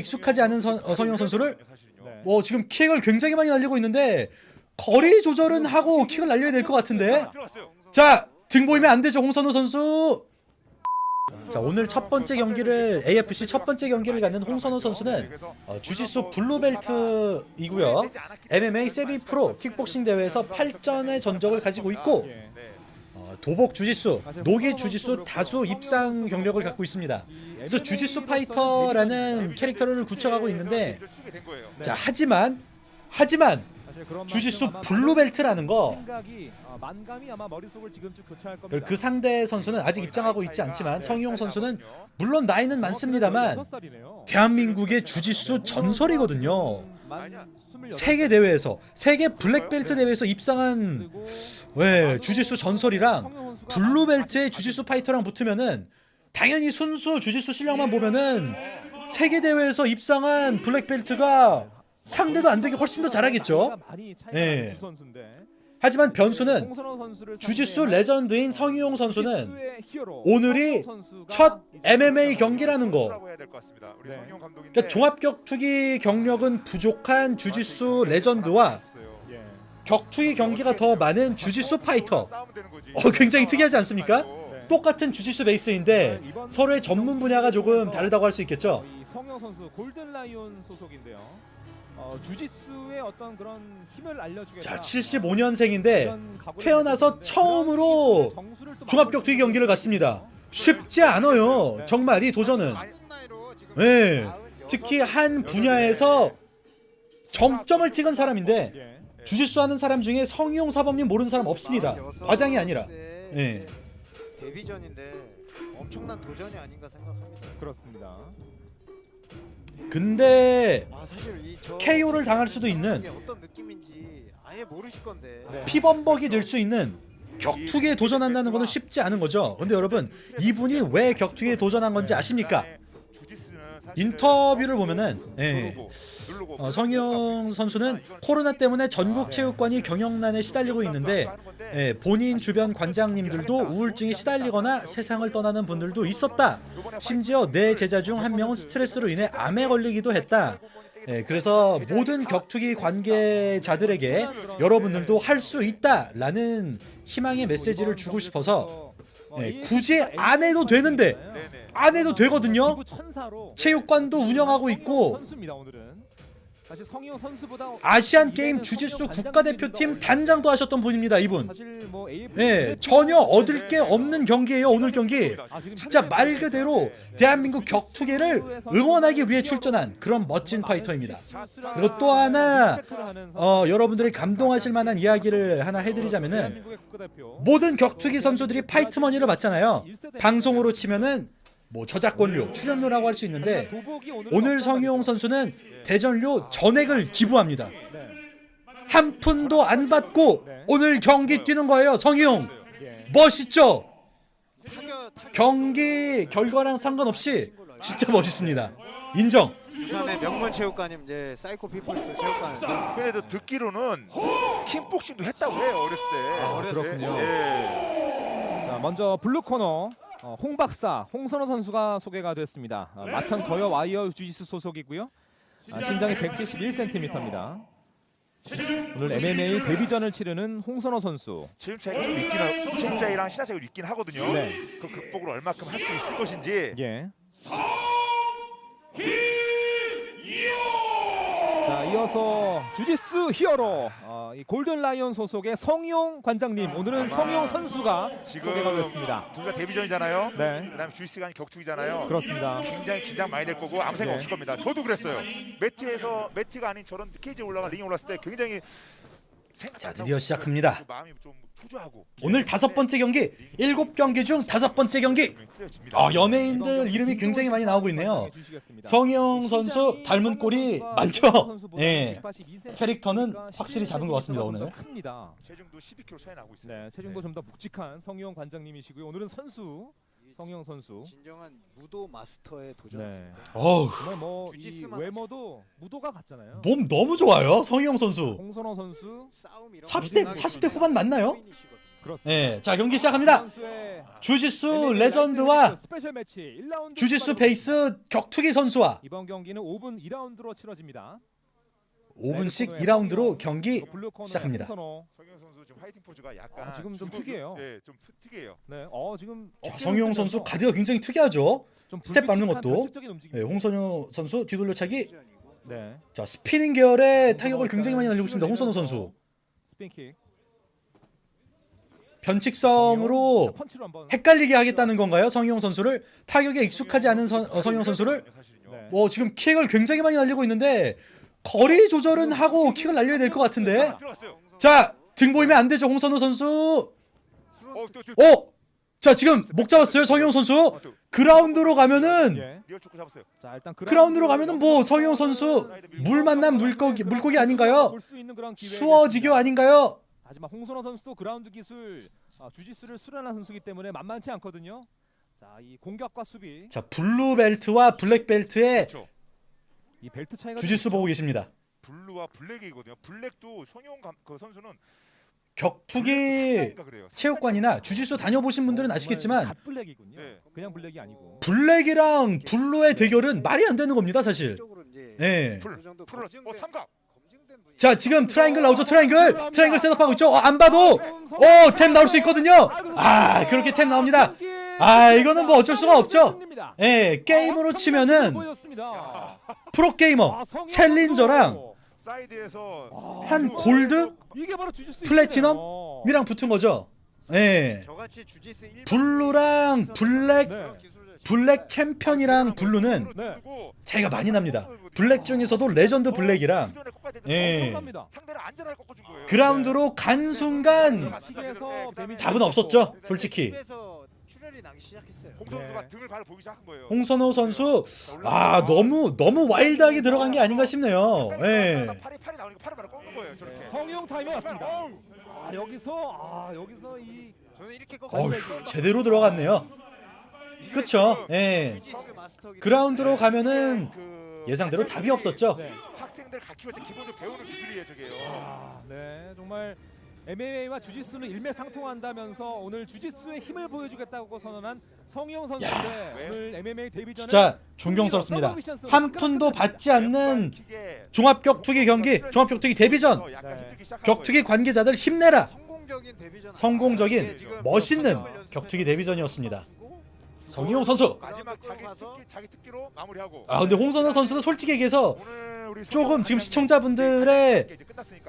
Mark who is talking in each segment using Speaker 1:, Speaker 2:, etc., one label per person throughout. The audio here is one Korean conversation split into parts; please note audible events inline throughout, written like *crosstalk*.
Speaker 1: 익숙하지 않은 선, 어, 성형 선수를
Speaker 2: 네.
Speaker 1: 뭐 지금 킥을 굉장히 많이 날리고 있는데 거리 조절은 하고 킥을 날려야 될 것 같은데. 자 등 보이면 안 되죠 홍선우 선수 자 오늘 첫 번째 경기를 AFC 첫 번째 경기를 갖는 홍선우 선수는 어, 주짓수 블루벨트이고요 MMA 세비 프로 킥복싱 대회에서 8전의 전적을 가지고 있고
Speaker 2: 네.
Speaker 1: 어, 도복 주짓수, 노기 주짓수 다수 입상 경력을 갖고 있습니다. 그래서 주짓수 파이터라는 캐릭터를 구축하고 있는데 자 하지만 하지만 주짓수 블루벨트라는 거
Speaker 3: 겁니다.
Speaker 1: 그 상대 선수는 아직 입장하고 있지 않지만 성희용 선수는 물론 나이는 많습니다만
Speaker 3: 16살이네요.
Speaker 1: 대한민국의 주짓수 전설이거든요.
Speaker 3: 만 28.
Speaker 1: 세계 대회에서 세계 블랙벨트 대회에서 입상한 왜 주짓수 전설이랑
Speaker 3: 성형 선수가
Speaker 1: 블루벨트의 주짓수 파이터랑 붙으면은 당연히 순수 주짓수 실력만 보면은 세계 대회에서 입상한 블랙벨트가 상대도 안 되게 훨씬 더 잘하겠죠. 예.
Speaker 3: 선수인데.
Speaker 1: 하지만 변수는 주짓수 레전드인 성희용 선수는 오늘이 첫 MMA 경기라는 거.
Speaker 3: 네.
Speaker 1: 그러니까 종합격투기 경력은 부족한 주짓수 레전드와
Speaker 3: 예.
Speaker 1: 격투기 경기가 더 많은 주짓수 파이터.
Speaker 2: 어,
Speaker 1: 어, 굉장히 특이하지 않습니까?
Speaker 3: 네.
Speaker 1: 똑같은 주짓수 베이스인데
Speaker 3: 네,
Speaker 1: 서로의 전문 분야가 조금 다르다고 할 수 있겠죠.
Speaker 3: 이 성형 선수 골든 라이온 소속인데요. 어, 주짓수의 어떤 그런 힘을 알려주겠다.
Speaker 1: 자, 75년생인데
Speaker 3: 이런 각오를
Speaker 1: 태어나서 처음으로 종합격 투기
Speaker 3: 맛볼 수
Speaker 1: 경기를 갔습니다. 쉽지 않아요. 정말 이 도전은. 네. 특히 한 분야에서 정점을 찍은 사람인데
Speaker 3: 예.
Speaker 1: 주짓수 하는 사람 중에 성희용 사범님 모르는 사람 없습니다. 과장이 아니라. 예.
Speaker 4: 데뷔전인데 엄청난 도전이 아닌가 생각합니다.
Speaker 3: 그렇습니다.
Speaker 1: 근데
Speaker 4: 아 사실 이저
Speaker 1: KO를 당할 수도 있는
Speaker 4: 어떤 느낌인지 아예 모르실 건데.
Speaker 3: 네.
Speaker 1: 피범벅이 될 수 있는 격투기에 도전한다는 거는 쉽지 않은 거죠. 근데 여러분 이분이 왜 격투기에 도전한 건지 아십니까? 인터뷰를 보면은 예. 어, 성희용 선수는 코로나 때문에 전국 체육관이 경영난에 시달리고 있는데 예, 본인 주변 관장님들도 우울증에 시달리거나 세상을 떠나는 분들도 있었다. 심지어 내 제자 중 한 명은 스트레스로 인해 암에 걸리기도 했다. 예, 그래서 모든 격투기 관계자들에게 여러분들도 할 수 있다라는 희망의 메시지를 주고 싶어서 예, 굳이 안 해도 되는데 안 해도 되거든요. 체육관도 운영하고 있고.
Speaker 3: 사실 성희용 선수보다
Speaker 1: 아시안 게임 주짓수 국가대표팀 단장도 하셨던 분입니다. 이분.
Speaker 3: 뭐 AF
Speaker 1: 예, 전혀 얻을 게 없는 경기예요. 오늘 경기.
Speaker 3: 아, 지금
Speaker 1: 진짜 말 그대로 대한민국 격투계를 응원하기 위해 출전한 그런 멋진 파이터입니다. 그리고 또 하나 어, 여러분들이 감동하실 만한 이야기를 하나 해드리자면은. 모든 격투기 선수들이 파이트머니를 받잖아요. 방송으로 치면은 뭐 저작권료, 출연료라고 할 수 있는데 오늘 성희용 선수는 대전료 전액을 기부합니다.
Speaker 3: 네.
Speaker 1: 한 푼도 안 받고 오늘 경기 뛰는 거예요. 성희용
Speaker 3: 예.
Speaker 1: 멋있죠? 경기 결과랑 상관없이 진짜 멋있습니다. 인정.
Speaker 4: 부산의 명문 체육관임 이제 사이코 피플스 체육관.
Speaker 2: 근데도 듣기로는 킹복싱도 했다고 해요 어렸을 때.
Speaker 3: 아,
Speaker 2: 어렸을 때.
Speaker 3: 그렇군요.
Speaker 2: 예.
Speaker 3: 자 먼저 블루 코너 어, 홍 박사 홍선호 선수가 소개가 됐습니다. 어, 마천 거여 와이어 주짓수 소속이고요. 아, 신장이 171cm입니다. 오늘 MMA 데뷔전을 치르는 홍선호 선수.
Speaker 2: 체중 차이가 좀 있긴 하, 체중 차이랑 신화 차이가 있긴 하거든요.
Speaker 3: 네.
Speaker 2: 그 극복을 얼마큼 할 수 있을 것인지.
Speaker 3: 예. 이어서 주짓수 히어로 어, 이 골든 라이언 소속의 성용 관장님 오늘은 성용 선수가
Speaker 2: 지금
Speaker 3: 소개가 됐습니다.
Speaker 2: 둘 다 데뷔전이잖아요.
Speaker 3: 네
Speaker 2: 그다음에 주짓수가 아닌 격투기잖아요.
Speaker 3: 그렇습니다.
Speaker 2: 굉장히 긴장 많이 될 거고 아무 생각
Speaker 3: 네.
Speaker 2: 없을 겁니다. 저도 그랬어요. 매트에서 매트가 아닌 저런 케이지에 올라가 링에 올랐을 때 굉장히 생각
Speaker 1: 자,
Speaker 2: 안
Speaker 1: 드디어 시작합니다.
Speaker 2: 마음이 좀 초조하고
Speaker 1: 오늘 다섯 번째 경기, 일곱 경기 중 다섯 번째 경기. 아, 연예인들 이름이 굉장히 많이 나오고 있네요. 성희용 선수 닮은 꼴이 많죠. 예. 캐릭터는 확실히 잡은 것 같습니다, 오늘.
Speaker 3: 큽니다.
Speaker 2: 체중도 12kg 차이 나고 있어요.
Speaker 3: 네, 체중도 좀더 묵직한 성희용 관장님이시고요. 오늘은 선수 성희용 선수.
Speaker 4: 진정한 무도 마스터의 도전.
Speaker 3: 네.
Speaker 1: 어우,
Speaker 3: 정말 뭐이
Speaker 4: 주짓수만
Speaker 3: 외모도 무도가 같잖아요.
Speaker 1: 몸 너무 좋아요. 성희용 선수.
Speaker 3: 홍선호 선수
Speaker 4: 싸움 이런
Speaker 1: 40대 40대 후반 맞나요?
Speaker 3: 그렇습니다.
Speaker 1: 예, 자 경기 시작합니다.
Speaker 3: 선수의
Speaker 1: 주짓수
Speaker 3: MMA
Speaker 1: 레전드와
Speaker 3: 라이트 스페셜 매치 1라운드
Speaker 1: 주짓수. 베이스 격투기 선수와
Speaker 3: 이번 경기는 5분 2라운드로 치러집니다.
Speaker 1: 5분씩
Speaker 3: 레드 코너의
Speaker 1: 2라운드로
Speaker 3: 성형,
Speaker 1: 경기
Speaker 3: 코너의
Speaker 1: 시작합니다.
Speaker 2: 성현 선수 지금 파이팅 포즈가 약간
Speaker 3: 아, 지금 좀
Speaker 2: 기본-
Speaker 3: 특이해요.
Speaker 2: 예, 좀 특- 특이해요.
Speaker 3: 네, 어 지금
Speaker 1: 자,
Speaker 3: 어깨를
Speaker 1: 성희용
Speaker 3: 흔들면서
Speaker 1: 선수 가드가 굉장히 특이하죠.
Speaker 3: 좀
Speaker 1: 스텝 밟는
Speaker 3: 불규칙한
Speaker 1: 것도.
Speaker 3: 변칙적인 움직임.
Speaker 1: 예, 홍선호 선수 뒤돌려차기.
Speaker 3: 네,
Speaker 1: 자 스피닝 계열의 타격을 굉장히 많이 날리고 있습니다. 홍선호 선수
Speaker 3: 스핀킥.
Speaker 1: 변칙성으로
Speaker 3: 펀치로 한번.
Speaker 1: 헷갈리게 하겠다는 건가요? 성희용 선수를 타격에 익숙하지 않은 선, 어, 성희용 선수를.
Speaker 3: 네.
Speaker 1: 뭐 지금 킥을 굉장히 많이 날리고 있는데 거리 조절은 하고 킥을 날려야 될 것 같은데
Speaker 2: 들어갔어요.
Speaker 1: 자 등 보이면 안 되죠 홍선호 선수
Speaker 2: 어,
Speaker 1: 어? 자 지금 목 잡았어요 성희용 선수 그라운드로 가면은
Speaker 3: 예.
Speaker 2: 리어 초크 잡았어요.
Speaker 3: 자 일단
Speaker 1: 그라운드로 가면은 뭐 성희용 선수 물 만난 물고기 물고기 아닌가요? 수어지교. 아닌가요?
Speaker 3: 하지만 홍선호 선수도 그라운드 기술 아, 주짓수를 수련한 선수기 때문에 만만치 않거든요. 자, 이 공격과 수비,
Speaker 1: 자 블루 벨트와 블랙 벨트의
Speaker 2: 그렇죠.
Speaker 3: 이 벨트 차이가
Speaker 1: 주짓수
Speaker 3: 좀
Speaker 1: 보고 계십니다.
Speaker 2: 블루와 블랙이거든요. 블랙도 감, 그 선수는
Speaker 1: 격투기
Speaker 2: 그래요.
Speaker 1: 체육관이나 주짓수 다녀보신 분들은
Speaker 3: 정말
Speaker 1: 아시겠지만
Speaker 3: 갓 블랙이군요.
Speaker 2: 네.
Speaker 3: 그냥 블랙이 아니고.
Speaker 1: 블랙이랑 블루의 대결은 말이 안 되는 겁니다 사실. 예.
Speaker 2: 풀,
Speaker 4: 그
Speaker 2: 풀, 어 삼각.
Speaker 1: 자 지금 트라이앵글 나오죠 트라이앵글 트라이앵글 셋업하고 있죠 어, 안 봐도 어템 나올 수 있거든요 아 그렇게 템 나옵니다 아, 이거는 뭐 어쩔 수가 없죠. 예 게임으로 치면은 프로 게이머 챌린저랑
Speaker 2: 사이드에서
Speaker 1: 한 골드
Speaker 3: 이게 바로 주짓수
Speaker 1: 플래티넘?
Speaker 3: 이거네요.
Speaker 1: 이랑 붙은 거죠 예 블루랑 블랙
Speaker 3: 네.
Speaker 1: 블랙 챔피언이랑 블루는
Speaker 3: 네.
Speaker 1: 차이가 많이 납니다 블랙 중에서도 레전드 블랙이랑 예. 그라운드로 간 순간 답은 없었죠 솔직히
Speaker 4: 출혈이 나기 시작했어요.
Speaker 2: 홍 선수가
Speaker 3: 네.
Speaker 2: 등을 발을 보기 시작한 거예요.
Speaker 1: 홍선호 선수 아 너무 너무 와일드하게 들어간 게 아닌가 싶네요 예.
Speaker 2: 팔이 팔이 나오니까 팔을 바로 꺾는 거예요. 저렇게.
Speaker 3: 성용 타임이 왔습니다.
Speaker 2: 어우,
Speaker 3: 아, 여기서 아, 여기서 이
Speaker 4: 저는 이렇게
Speaker 1: 어휴
Speaker 4: 꺾어
Speaker 1: 제대로 들어갔네요
Speaker 2: 이게
Speaker 1: 그쵸
Speaker 2: 지금
Speaker 1: 예
Speaker 4: 마스터기
Speaker 1: 그라운드로 가면은
Speaker 2: 그
Speaker 1: 예상대로 답이 없었죠
Speaker 3: 네.
Speaker 2: 학생들 때 기본적으로 배우는 기술이에요, 저게요.
Speaker 3: 아, 네, MMA와 주짓수는 일맥상통한다면서 오늘 주짓수의 힘을 보여주겠다고 선언한 성희영 선수인데
Speaker 2: 왜?
Speaker 3: 오늘 MMA 데뷔전에
Speaker 1: 진짜 존경스럽습니다. 한 푼도 받지 않는 종합 격투기 경기 종합 격투기 데뷔전.
Speaker 3: 네.
Speaker 1: 격투기 관계자들 힘내라.
Speaker 4: 성공적인
Speaker 1: 멋있는
Speaker 4: 격투기
Speaker 1: 격투기 데뷔전이었습니다 성희용 선수
Speaker 2: 마지막 자기 특기 자기 특기로 마무리하고.
Speaker 1: 아 근데 홍선호 선수는 솔직히 얘기해서 조금 지금 시청자분들의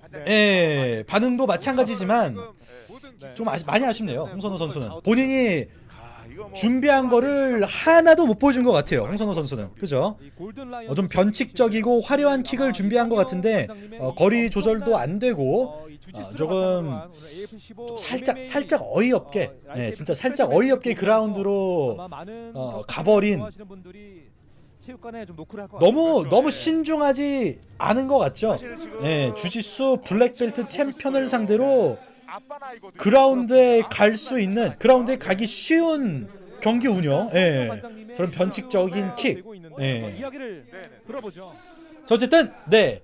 Speaker 2: 환장.
Speaker 1: 예 반응도 마찬가지지만
Speaker 3: 네.
Speaker 1: 좀 아시, 많이 아쉽네요 홍선호 선수는 본인이 준비한 거를 하나도 못 보여준 것 같아요 홍선호 선수는 그죠?
Speaker 3: 이 골든 라이언
Speaker 1: 어, 좀 변칙적이고 화려한 킥을 준비한 것 같은데 어, 거리 조절도 안 되고 아, 조금 좀 살짝 살짝 어이없게 예, 진짜 살짝 어이없게 그라운드로 어, 가버린 너무. 너무
Speaker 2: 예.
Speaker 1: 신중하지 않은 것 같죠? 예, 주짓수 블랙벨트 챔피언을 상대로. 그라운드에 갈 수 있는 그라운드에 가기 쉬운 경기 운영, 예, 저런 변칙적인 킥, 예.
Speaker 3: 이야기를
Speaker 2: 네, 네.
Speaker 3: 들어보죠.
Speaker 1: 자, 어쨌든 네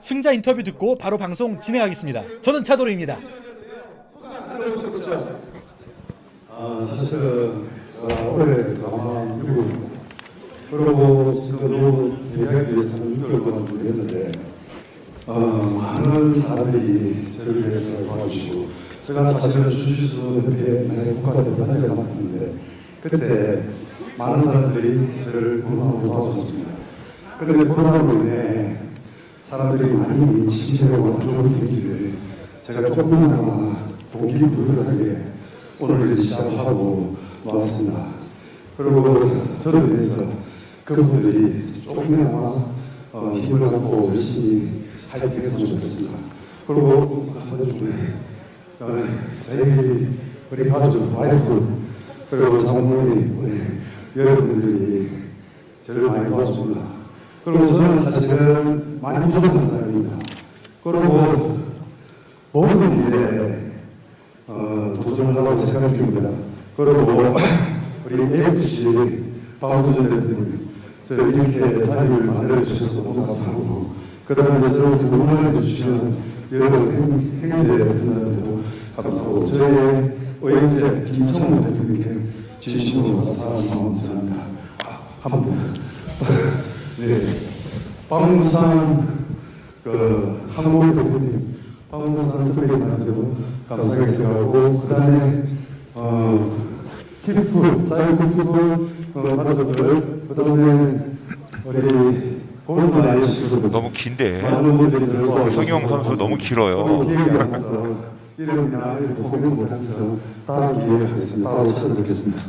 Speaker 1: 승자 인터뷰 듣고 바로 방송 진행하겠습니다. 저는 차도리입니다.
Speaker 5: 아, 사실은 어, 올해 아마 6월 그리고 대회하기 위해서는 6개월 동안 준비했는데 어, 많은 사람들이 저를 위해서 도와주시고 제가 사실은 협회에 만약에 국가대표 한 적이 남았는데 그때 많은 사람들이 저를 응원하고 도와줬습니다. 그런데 코로나로 인해 사람들이 많이 신체적으로 안 좋은 분위기를 제가 조금이나마 동기부여하게 오늘 시작하고 나왔습니다. 그리고 저를 위해서 그분들이 조금이나마 어, 힘을 갖고 열심히 화이팅 했으면 좋겠습니다. 그리고 좀 어, 저희 우리 가족, 와이프 그리고 장모님 우리 여러분들이 저를 많이 도와줍니다. 그리고 저는 사실은 많이 부족한 사람입니다. 그리고 모든 일에 어, 도전하려고 생각 중입니다. 그리고 우리 AFC 박원순 대표님 저 이렇게 자리를 만들어 주셔서 너무 감사하고 그다음에 저를 응원해 주시는 여러 행- 행제 분들한테도 감사하고 저의 의형제 김성호 대표님께 진심으로 감사하는 마음 전합니다. 아, 한 분. *laughs* 네. 박무산 그 한국 대표님, 박무산 선배님한테도 감사하게 생각하고 그 다음에 어, 피플, 사이코 피플 어, 가족들, 그다음에 우리 본도 아이시고
Speaker 2: 너무 긴데
Speaker 5: 많은 분들이 저를 도와주셔서
Speaker 2: 성희용 선수 너무 길어요.
Speaker 5: 이름이나 이름 보면 못해서 다음 기회에 하겠습니다. 바로 찾아뵙겠습니다.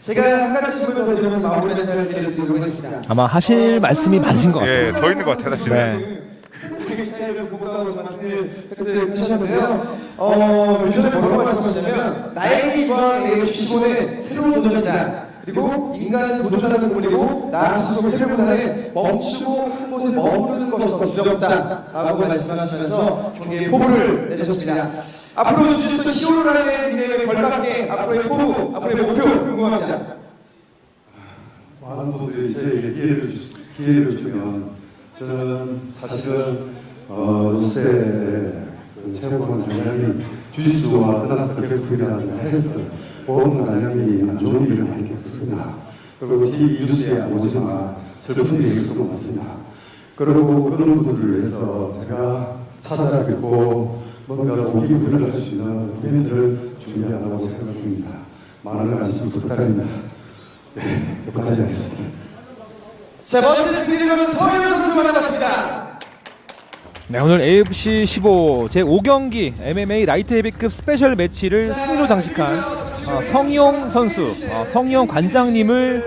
Speaker 6: 제가 한 가지 질문을 더 드리면서 마무리 멘트를 드리도록 하겠습니다.
Speaker 3: 아마 하실 말씀이 많으신 것 같습니다.
Speaker 2: 예, 더 있는 것 같아요, 사실.
Speaker 3: 네.
Speaker 6: 되게 시간을 공부하고 말씀을 하셨는데요. 어, 그 전에 뭐라고 말씀하셨냐면 나에게 이번 AFC15는 새로운 도전이다. 그리고 인간은 도전하는 동물이고 나 스스로 해보다에 멈추고 한 곳에 머무르는 것이 더 두렵다라고 말씀하시면서 경기의 포부를 내셨습니다. 앞으로 주짓수 히어로라는 이름의 걸맞게 앞으로의 포부, 앞으로의 목표 궁금합니다.
Speaker 5: 많은 분들이 저에게 기회를, 주, 기회를 주면 저는 사실은 어, 그 체육관 관장이 주짓수와 플러스 격투기라는 헬스 보험 관장님이 안 좋은 일을 많이 겪습니다. 그리고 TV 뉴스에 안 오지만 슬픈 일이 있을 많습니다. 그리고 그런 분들을 위해서 제가 찾아뵙고 뭔가 동기 부여를 할 수 있는 이벤트를 준비하려고 생각 중입니다. 많은 관심 부탁드립니다. 네, 여기까지 하겠습니다.
Speaker 6: 자, 번째 승리는 서현 선수 만나봤습니다.
Speaker 3: 네, 오늘 AFC 15 제 5경기 MMA 라이트 헤비급 스페셜 매치를 승리로 장식한 어, 성희용 선수, 어, 성희용 관장님을